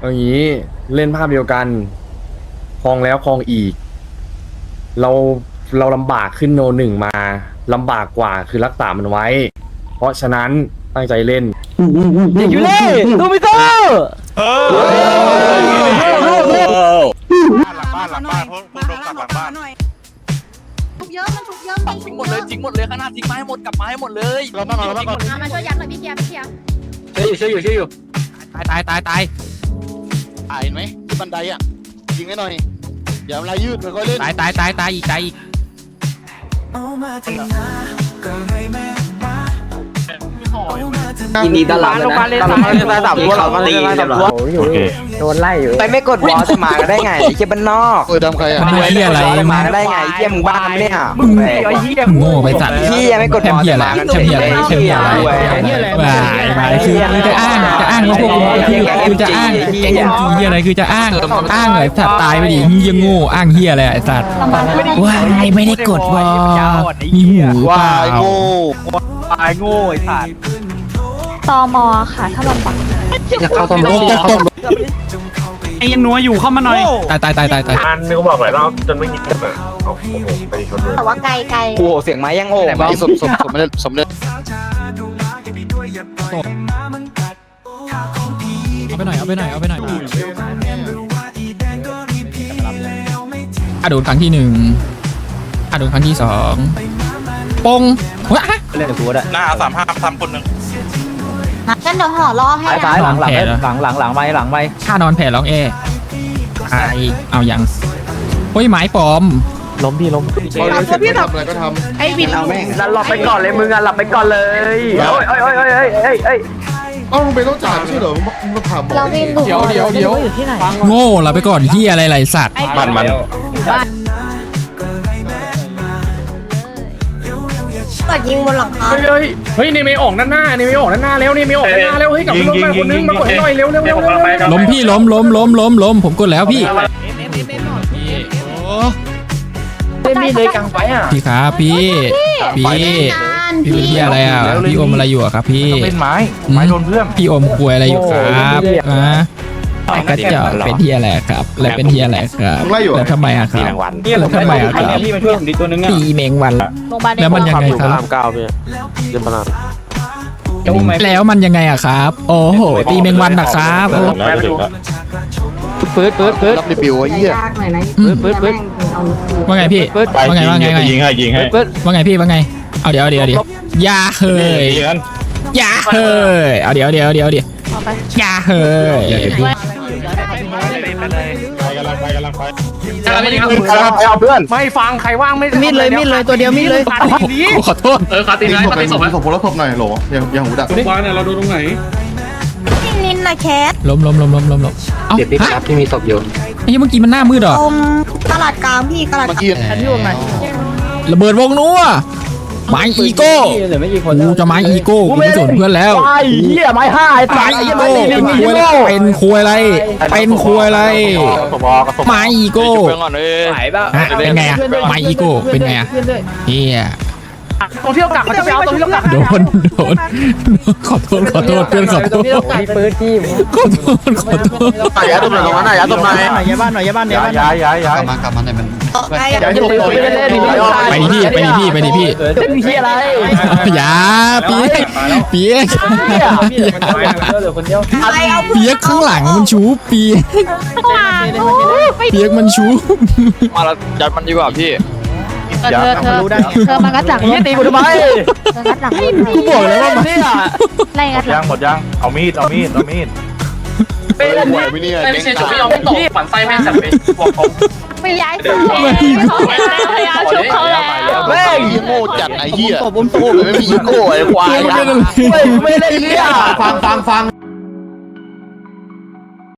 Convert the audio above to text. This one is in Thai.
เอางี้เล่นภาพเดียวกันคลองแล้วคลองอีก เราเราลำบากขึ้นโนหนึ่งมาลำบากกว่าคือรักษามันไว้ เพราะฉะนั้นตั้งใจเล่นเด็กอยู่เล่ดูมิเตอร์บ้านหลังบ้านหลังบ้านพวกพวกโดนตักหลังบ้าน ทุกเยอะมันทุกเยอะมีทิ้งหมดเลยทิ้งหมดเลยข้างหน้าทิ้งมาให้หมดกลับมาให้หมดเลยเราบ้างเราบ้างก่อนมามาช่วยยัดหน่อยพี่เทียพี่เทียช่วยอยู่ช่วยอยู่ช่วยอยู่ตายตายตายตาย อ่าเห็นไหมที่บันไดอะยิงให้หน่อยอย่าเวลายืดค่อยๆเล่น ตายตายตายตายอีกตายอีก ยินดีต้อนรับนะกลับมาเล่นสามตัวกลับมาเล่นสามตัวโดนโดนไล่อยู่ไปไม่กดวอลจะมากันได้ไงไอ้เชี่ยบ้านนอกเออดำใครอะมันเฮียอะไรจะมึมางกันได้ไงไอ้เชี่ยมึงบ้าไหมเนี่ยมึงโง่ไปสัตว์พี่ยังไม่กดแชวมอลเฮียจะอะไรมากันแชมเฮียอะไรแชมเฮียอะไรว้ายว้ายคือจะอ้างจะอ้างว่าพวกกูคือคือจะอ้างแก๊งจีเฮียอะไรคือจะอ้างอ้างเหรอสัตว์ตายไปดิเฮียโง่อ้างเฮียอะไรไอ้สัตว์ว้ายไม่ได้กดวอมีหูเปว้า ล่ายโง่ตอมอค่ะ ถ้าลำบากจะเข้าตำรวจจะเข้าไอ้ยังนัวอยู่เข้ามาหน่อย ตายตายตายตายตายอันนึกบอกหลายรอบจนไม่ยิงกันอะโอ้โหไปชนเลยแต่ว่าไกลไกลโอ้โหเสียงไม้ยังโอ้ไอ้สมสมสมเด็จสมเด็จเอาไปหน่อยเอาไปหน่อยเอาไปหน่อยอะโดนครั้งที่หนึ่งอะโดนครั้งที่สองปงว้า หน้าสามห้าทำคนหนึ่งงั้นเดี๋ยวห่อล่อให้นะหลังหลังหลังหลังหลังไปหลังไปข้านอนแผ่ร้องเอไอเอายังเฮ้ยไม้ปลอมพอเรียนเสร็จไม่ทำอะไรก็ทำไอ้บินเอาแม่งหลับไปก่อนเลยมึงอะหลับไปก่อนเลยโอ้ยโอ้ยโอ้ยโอ้ยโอ้ยโอ้ยเอ้ามึงไปต้องจ่ายไม่ใช่เหรอมึงมาถามหมอเราวินบุกเดี๋ยวเดี๋ยวเดี๋ยวอยู่ที่ไหนโง่เราไปก่อนที่อะไรไรสัตว์มันมันเปิดยิงบนหลังคาเฮ้ยเฮ้ยเฮ้ยนี่ไม่ออกด้านหน้านี่ไม่ออกด้านหน้าแล้วนี่ไม่ออกด้านหน้าแล้วเฮ้ยกลับไปรถมาคนนึงมากดให้หน่อยเร็วเร็วเร็วเร็วเร็วล้มพี่ล้มล้มล้มล้มล้มผมกดแล้วพี่เล่นมีเลยกลางไฟอะพี่ครับพี่พี่พี่เป็นพี่อะไรอะพี่อมอะไรอยู่อะครับพี่เป็นไม้ไม้โดนเพื่อนพี่อมควยอะไรอยู่ครับอะ ก็จะเป็นที่อะไรครับ แล้วเป็นที่อะไรครับมึงไล่อยู่ แล้วทำไมอะครับแล้วทำไมอะครับพี่มาช่วยผมดิตัวนึงอะตีเมงวัน โรงพยาบาลแล้วมันยังไงครับแล้วมันยังไงอะครับ โอ้โห ตีเมงวันนะครับโอ้ปื๊ดปื๊ดปื๊ดรับรีวิวไอ้เหี้ย ยากหน่อยนะปื๊ดปื๊ดปื๊ดว่าไงพี่ปื๊ดว่าไงว่าไงว่าไง ยิงให้ยิงให้ปื๊ดว่าไงพี่ว่าไง เอาเดี๋ยวเอาเดี๋ยวเอาเดี๋ยวอยาเฮยยิงกัน อยาเฮยเอาเดี๋ยวเดี๋ยวเดี๋ยวเดี๋ยวอยาเฮย ไปกำลังไปกำลังไปเอาเพื่อนไม่ฟังใครว่างไม่มีดเลยมีดเลยตัวเดียวมีดเลยขอโทษเออขาตีศพหน่อยศพพลศพหน่อยโหลอย่าอย่าหูดับวางเนี่ยเราดูตรงไหนนินนะแคทล้มล้มล้มล้มล้มล้มเอ้าเดี๋ยวพี่ครับที่มีศพอยู่ไอ้เหี้ยเมื่อกี้มันหน้ามืดเหรอตรงตลาดกลางพี่ตลาดเมื่อกี้ระเบิดวงนัว ไม้อีโก้เดี๋ยวไม่กี่คนกูจะไม้อีโก้กูไม่สนเพื่อนแล้วไอ้เหี้ยไม้ห้าไอ้ไม้ตายไอ้อีเหี้ยโก้ไม้ตีหเป็นึ่นงควยอะไรเป็นควยอะไร เป็นควยอะไรสมบอกสมไม้อีโก้ไหวป่ะฮะเป็นไงอะไม้อีโก้เป็นไงอะเฮีย ตัวเที่ยวกลับเขาจะไปเอาตัวเที่ยวกลับโดนโดนขอโทษขอโทษเพื่อนขอโทษมีปืนที่ขอโทษขอโทษตายยาตบหน่อยตรงนั้นน่ะยาตบหน่อยย้ายบ้านหน่อยย้ายบ้านย้ายบ้านย้ายย้ายย้ายมากลับมาในมันไกลอย่าให้ตกตัวอย่าให้ตกตัวไปดิพี่ไปดิพี่ไปดิพี่เล่นที่อะไรอย่าเปียกเปียกเหลือคนเดียวไกลเอาเปียกข้างหลังมันชูเปียกหลังเปียกมันชูมาแล้วยัดมันดีกว่าพี่ เธอเธอเธอมางัดหลังยี่ตีกูทำไมเธองัดหลังกูบอกแล้วว่ามันเนี่ยไล่งัดหลัยังงหมดยังเอามีดเอามีดเอามีดเป็นไหวไหมเนี่ยเจ๊งตายฝันไส้แม่งจับไปบอกผมไม่ย้ายตัวเขาชุบเขาแล้วแม่งโง่จัดไอ้เหี้ยผมโง่ไม่มีโง่ไอ้ควายเปียกมันเป็นอะไรไม่ได้เลี้ยฟังฟังฟัง